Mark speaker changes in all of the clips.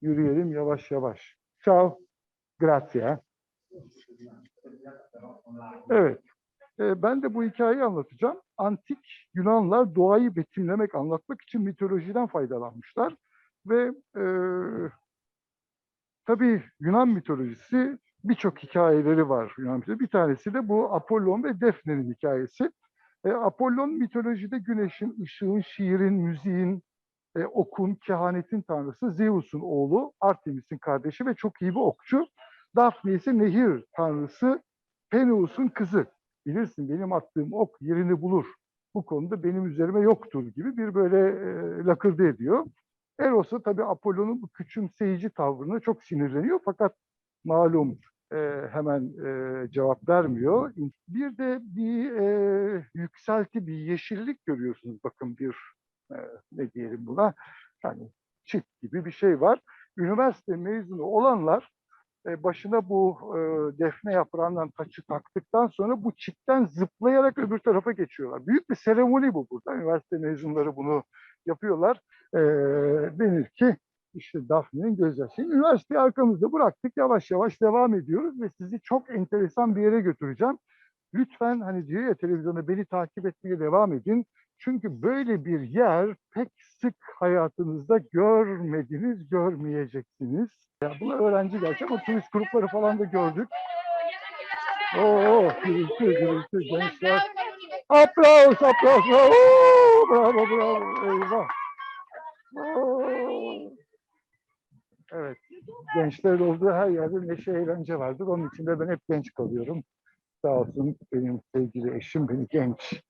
Speaker 1: yürüyelim yavaş yavaş. Ciao. Grazie. Evet. Ee, ben de bu hikayeyi anlatacağım. Antik Yunanlar doğayı betimlemek, anlatmak için mitolojiden faydalanmışlar. Ve e, tabii Yunan mitolojisi birçok hikayeleri var Yunan mitolojisi. Bir tanesi de bu Apollon ve Defne'nin hikayesi. E, Apollon mitolojide güneşin, ışığın, şiirin, müziğin, e, okun, kehanetin tanrısı Zeus'un oğlu, Artemis'in kardeşi ve çok iyi bir okçu. Daphne ise nehir tanrısı Peneus'un kızı. Bilirsin benim attığım ok yerini bulur. Bu konuda benim üzerime yoktur gibi bir böyle e, lakırdı ediyor. Eros da tabii Apollon'un bu küçümseyici tavrına çok sinirleniyor fakat malum e, hemen e, cevap vermiyor. Bir de bir e, yükselti, bir yeşillik görüyorsunuz. Bakın bir buna, yani çit gibi bir şey var. Üniversite mezunu olanlar e, başına bu e, defne yaprağından taçı taktıktan sonra bu çitten zıplayarak öbür tarafa geçiyorlar. Büyük bir seremoni bu burada. Üniversite mezunları bunu yapıyorlar. E, denir ki işte Daphne'nin gözyaşı. Üniversiteyi arkamızda bıraktık. Yavaş yavaş devam ediyoruz ve sizi çok enteresan bir yere götüreceğim. Lütfen hani diyor ya televizyonda beni takip etmeye devam edin. Çünkü böyle bir yer pek sık hayatınızda görmediniz, görmeyeceksiniz. Ya bunu öğrenci gerçi ama turist grupları falan da gördük. Oo, gürültü, gürültü, gençler. Aplaus, aplaus, bravo, bravo, bravo, eyvah. Evet, gençlerin olduğu her yerde neşe, eğlence vardır. Onun için de ben hep genç kalıyorum. Sağ olsun benim sevgili eşim beni genç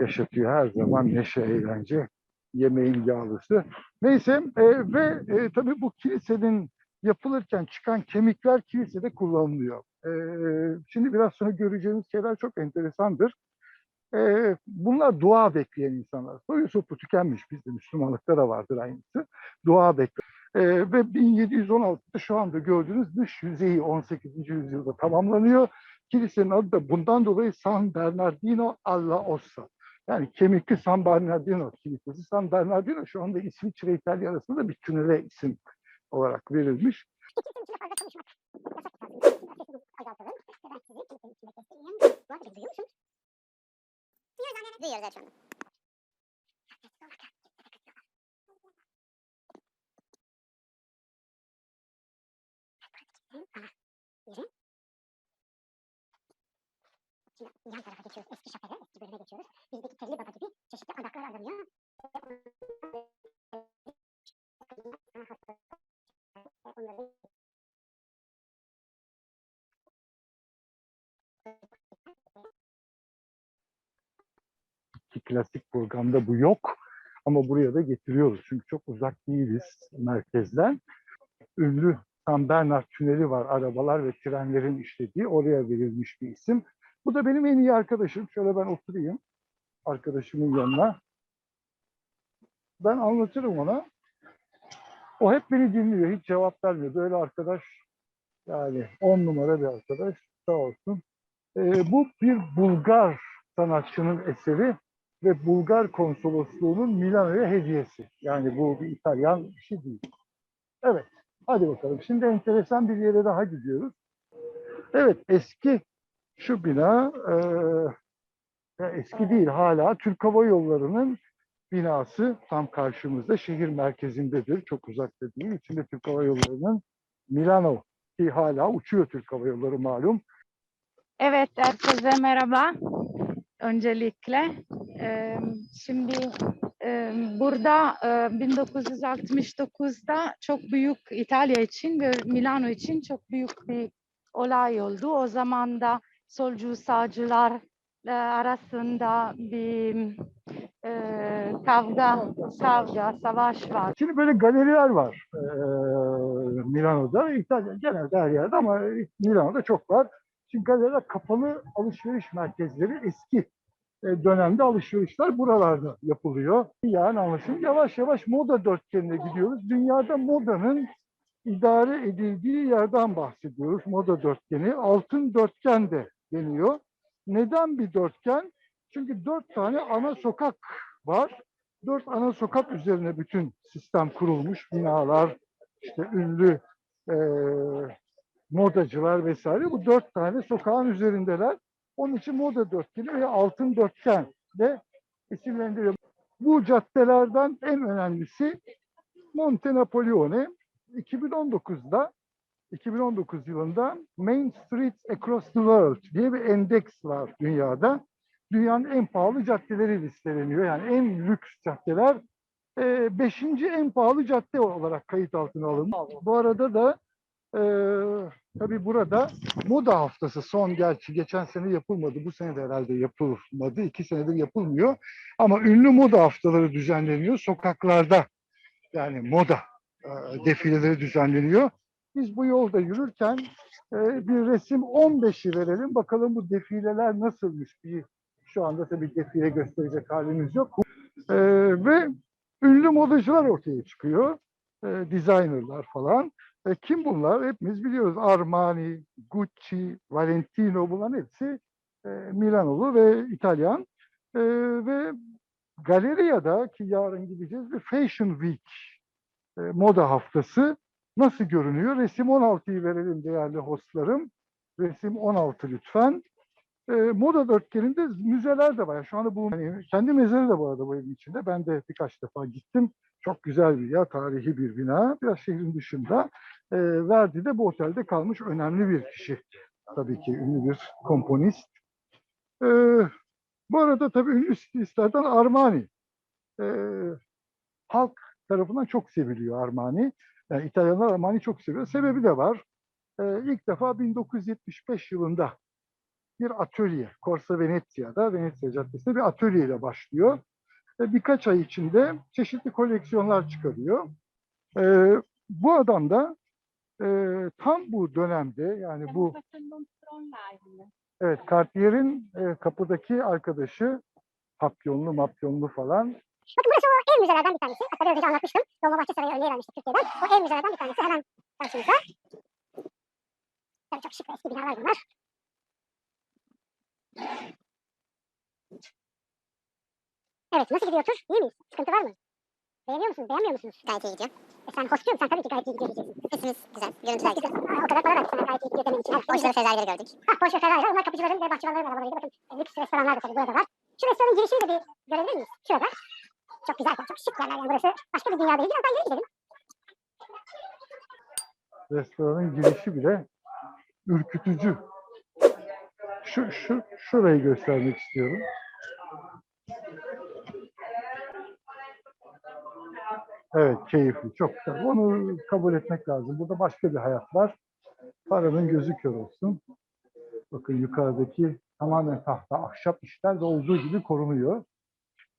Speaker 1: yaşatıyor her zaman neşe, eğlence, yemeğin yağlısı. Neyse e, ve e, tabii bu kilisenin yapılırken çıkan kemikler kilisede kullanılıyor. E, şimdi biraz sonra göreceğiniz şeyler çok enteresandır. E, bunlar dua bekleyen insanlar. Soyu sopu tükenmiş bizde Müslümanlıkta da vardır aynısı. Dua bekleyen. E, ve 1716'da şu anda gördüğünüz dış yüzeyi 18. yüzyılda tamamlanıyor. Kilisenin adı da bundan dolayı San Bernardino alla Ossa. Yani kemikli San Bernardino Kilisesi. San Bernardino şu anda İsviçre İtalya arasında bir tünele isim olarak verilmiş.
Speaker 2: Duyuyoruz. Yürü. Yan tarafa geçiyoruz. Eski şapele, eski bölüme geçiyoruz. Bizdeki telli baba gibi çeşitli adaklar aranıyor.
Speaker 1: Klasik programda bu yok. Ama buraya da getiriyoruz. Çünkü çok uzak değiliz merkezden. Ünlü San Bernard Tüneli var. Arabalar ve trenlerin işlediği. Oraya verilmiş bir isim. Bu da benim en iyi arkadaşım. Şöyle ben oturayım. Arkadaşımın yanına. Ben anlatırım ona. O hep beni dinliyor. Hiç cevap vermiyor. Böyle arkadaş yani on numara bir arkadaş. Sağ olsun. Ee, bu bir Bulgar sanatçının eseri ve Bulgar konsolosluğunun Milano'ya hediyesi. Yani bu bir İtalyan işi değil. Evet, hadi bakalım. Şimdi enteresan bir yere daha gidiyoruz. Evet, eski şu bina, e, eski değil hala Türk Hava Yolları'nın binası tam karşımızda şehir merkezindedir. Çok uzakta değil. İçinde Türk Hava Yolları'nın Milano ki hala uçuyor Türk Hava Yolları malum.
Speaker 3: Evet, herkese merhaba. Öncelikle. Eee, Şimdi eee, burada eee, 1969'da çok büyük İtalya için ve Milano için çok büyük bir olay oldu. O zaman da solcu sağcılar eee, arasında bir eee, kavga, kavga, savaş var.
Speaker 1: Şimdi böyle galeriler var eee, Milano'da. İtalya genelde her yerde ama Milano'da çok var. Şimdi galeriler kapalı alışveriş merkezleri eski e, dönemde alışverişler buralarda yapılıyor. Yani anlaşılıyor. Yavaş yavaş moda dörtgenine gidiyoruz. Dünyada modanın idare edildiği yerden bahsediyoruz. Moda dörtgeni. Altın dörtgen de deniyor. Neden bir dörtgen? Çünkü dört tane ana sokak var. Dört ana sokak üzerine bütün sistem kurulmuş. Binalar, işte ünlü e, modacılar vesaire bu dört tane sokağın üzerindeler. Onun için moda dörtgeni veya altın dörtgen de isimlendiriyor. Bu caddelerden en önemlisi Monte Napoleone 2019'da 2019 yılında Main Streets Across the World diye bir endeks var dünyada. Dünyanın en pahalı caddeleri listeleniyor. Yani en lüks caddeler e, beşinci en pahalı cadde olarak kayıt altına alındı. Bu arada da e, tabii burada moda haftası son gerçi geçen sene yapılmadı. Bu sene de herhalde yapılmadı. İki senedir yapılmıyor. Ama ünlü moda haftaları düzenleniyor sokaklarda. Yani moda e, defileleri düzenleniyor. Biz bu yolda yürürken e, bir resim 15'i verelim. Bakalım bu defileler nasılmış? Bir, şu anda tabii defile gösterecek halimiz yok. E, ve ünlü modacılar ortaya çıkıyor. E, designerlar falan. E, kim bunlar? Hepimiz biliyoruz. Armani, Gucci, Valentino bunların hepsi e, Milanolu ve İtalyan. E, ve Galeria'da ki yarın gideceğiz bir Fashion Week e, moda haftası nasıl görünüyor? Resim 16'yı verelim değerli hostlarım. Resim 16 lütfen. E, moda dörtgeninde müzeler de var. Şu anda bu yani kendi mezarı da bu arada bu evin içinde. Ben de birkaç defa gittim. Çok güzel bir yer, tarihi bir bina. Biraz şehrin dışında. E, Verdi de bu otelde kalmış önemli bir kişi. Tabii ki ünlü bir komponist. E, bu arada tabii ünlü stilistlerden Armani. E, halk tarafından çok seviliyor Armani. Yani İtalyanlar Armani çok seviyor. Sebebi de var. E, ilk defa 1975 yılında bir atölye, Corsa Venezia'da, Venezia Caddesi'nde bir atölyeyle başlıyor. Ve birkaç ay içinde çeşitli koleksiyonlar çıkarıyor. E, bu adam da e, tam bu dönemde yani bu evet Cartier'in e, kapıdaki arkadaşı papyonlu mapyonlu falan
Speaker 2: Bakın burası ev müzelerden bir tanesi. Hatta biraz önce anlatmıştım. Dolmabahçe Sarayı örneği vermiştik Türkiye'den. O ev müzelerden bir tanesi hemen karşımızda. Tabii çok şık ve eski binalar bunlar. Evet, nasıl gidiyor tur? İyi miyiz? Sıkıntı var mı? Beğeniyor musunuz, beğenmiyor musunuz? Gayet iyi gidiyor. E sen hostçuyum, sen tabii ki gayet iyi gidiyor diyeceksin.
Speaker 4: Sesimiz güzel, görüntüler güzel.
Speaker 2: Ha, o kadar para verdik sana gayet iyi gidiyor demen için. Evet,
Speaker 4: Boş ve Ferrari'leri gördük.
Speaker 2: Ha, boş ve Ferrari var. Onlar kapıcıların ve bahçıvanların arabalarıydı. Bakın e, lüks restoranlar da tabii burada var. Şu restoranın girişini de bir görebilir miyiz? Şurada. Çok güzel, çok şık yerler yani burası. Başka bir dünyadayız. Birazdan yürü gidelim.
Speaker 1: restoranın girişi bile ürkütücü. Şu, şu, şurayı göstermek istiyorum. Evet, keyifli, çok güzel. Onu kabul etmek lazım. Burada başka bir hayat var. Paranın gözü kör olsun. Bakın yukarıdaki tamamen tahta, ahşap işler de olduğu gibi korunuyor.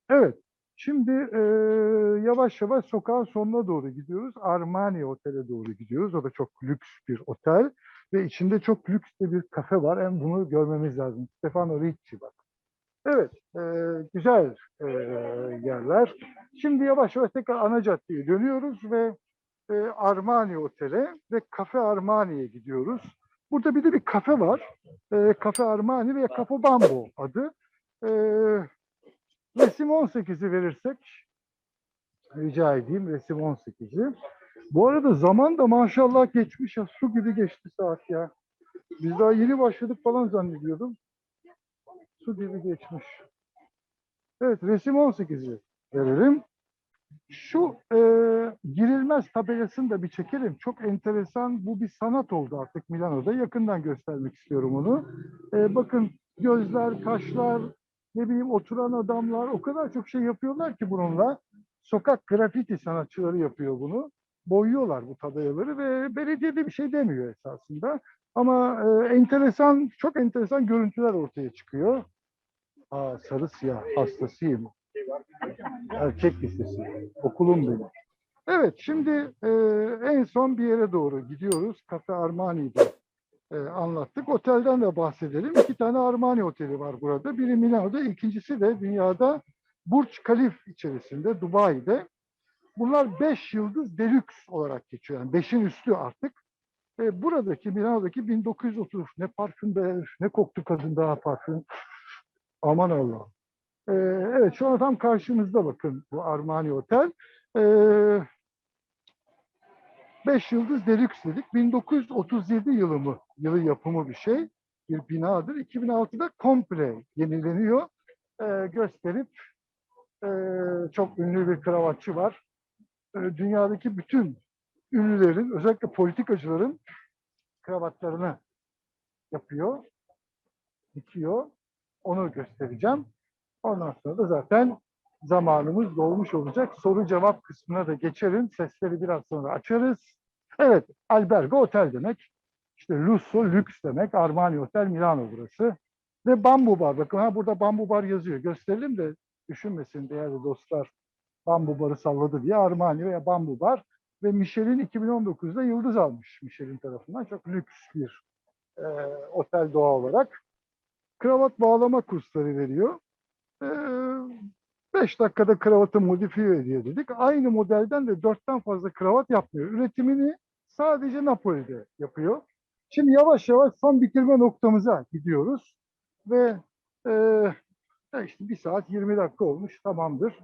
Speaker 1: Evet, şimdi eee, yavaş yavaş sokağın sonuna doğru gidiyoruz. Armani Otel'e doğru gidiyoruz. O da çok lüks bir otel ve içinde çok lüks de bir kafe var. Hem bunu görmemiz lazım. Stefano Ricci bak. Evet, eee, güzel eee, yerler. Şimdi yavaş yavaş tekrar ana caddeye dönüyoruz ve eee, Armani Otel'e ve Cafe Armani'ye gidiyoruz. Burada bir de bir kafe var. Eee Cafe Armani ve Capo Bambo adı. Eee resim 18'i verirsek rica edeyim resim 18'i. Bu arada zaman da maşallah geçmiş ya su gibi geçti saat ya. Biz daha yeni başladık falan zannediyordum. Su gibi geçmiş. Evet resim 18'i verelim. Şu e, girilmez tabelasını da bir çekelim. Çok enteresan. Bu bir sanat oldu artık Milano'da. Yakından göstermek istiyorum onu. E, bakın gözler, kaşlar, ne bileyim oturan adamlar o kadar çok şey yapıyorlar ki bununla. Sokak grafiti sanatçıları yapıyor bunu. Boyuyorlar bu tabelaları ve belediye de bir şey demiyor esasında. Ama e, enteresan, çok enteresan görüntüler ortaya çıkıyor. Aa, sarı siyah hastasıyım. Erkek lisesi. Okulum benim. Evet, şimdi e, en son bir yere doğru gidiyoruz. Cafe Armani'de e, anlattık. Otelden de bahsedelim. İki tane Armani oteli var burada. Biri Milano'da, ikincisi de dünyada Burj Khalifa içerisinde, Dubai'de. Bunlar 5 yıldız deluxe olarak geçiyor. Yani 5'in üstü artık. E, buradaki Milano'daki 1930 ne parfüm be, ne koktu kadın daha parfüm. Aman Allah. E, evet şu an tam karşımızda bakın bu Armani Otel. E, Beş yıldız Deluxe dedik. 1937 yılı mı? Yılı yapımı bir şey. Bir binadır. 2006'da komple yenileniyor. Ee, gösterip e, çok ünlü bir kravatçı var. Ee, dünyadaki bütün ünlülerin, özellikle politikacıların kravatlarını yapıyor, dikiyor. Onu göstereceğim. Ondan sonra da zaten zamanımız dolmuş olacak. Soru cevap kısmına da geçerim. Sesleri biraz sonra açarız. Evet, albergo otel demek. İşte Lusso lüks demek. Armani Otel Milano burası. Ve Bambu Bar. Bakın ha burada Bambu Bar yazıyor. Gösterelim de düşünmesin değerli dostlar. Bambu Bar'ı salladı diye Armani veya Bambu Bar. Ve Michelin 2019'da yıldız almış Michelin tarafından. Çok lüks bir e, otel doğa olarak. Kravat bağlama kursları veriyor. 5 dakikada kravatı modifiye ediyor dedik. Aynı modelden de dörtten fazla kravat yapmıyor. Üretimini sadece Napoli'de yapıyor. Şimdi yavaş yavaş son bitirme noktamıza gidiyoruz. Ve e, işte bir saat 20 dakika olmuş tamamdır.